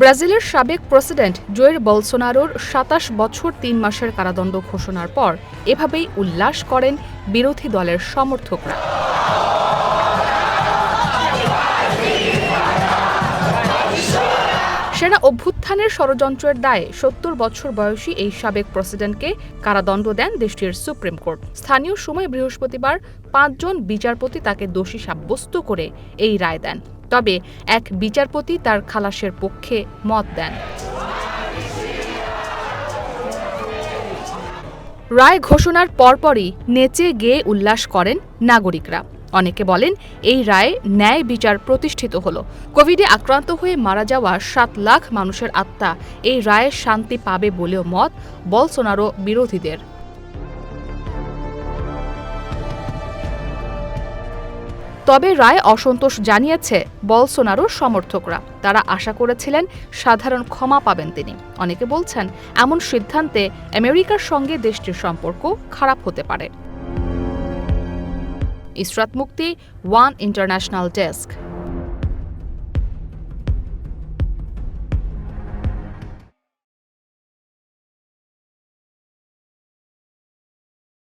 ব্রাজিলের সাবেক প্রেসিডেন্ট জোয়ের বলসোনারোর সাতাশ বছর তিন মাসের কারাদণ্ড ঘোষণার পর এভাবেই উল্লাস করেন বিরোধী দলের সমর্থকরা। সেনা অভ্যুত্থানের ষড়যন্ত্রের দায়ে সত্তর বছর বয়সী এই সাবেক প্রেসিডেন্টকে কারাদণ্ড দেন দেশটির সুপ্রিম কোর্ট। স্থানীয় সময় বৃহস্পতিবার পাঁচজন বিচারপতি তাকে দোষী সাব্যস্ত করে এই রায় দেন। তবে এক বিচারপতি তার খালাসের পক্ষে মত দেন। রায় ঘোষণার পরপরই নেচে গেয়ে উল্লাস করেন নাগরিকরা। অনেকে বলেন এই রায়ে ন্যায় বিচার প্রতিষ্ঠিত হলো। কোভিডে আক্রান্ত হয়ে মারা যাওয়া সাত লাখ মানুষের আত্মা এই রায়ে শান্তি পাবে বলেও মত বলসোনারো বিরোধীদের। তবে রায় অসন্তোষ জানিয়েছে বলসোনারো সমর্থকরা। তারা আশা করেছিলেন সাধারণ ক্ষমা পাবেন তিনি। অনেকে বলছেন, এমন সিদ্ধান্তে আমেরিকার সঙ্গে দেশটির সম্পর্ক খারাপ হতে পারে। ইসরাত মুক্তি, ওয়ান ইন্টারন্যাশনাল ডেস্ক।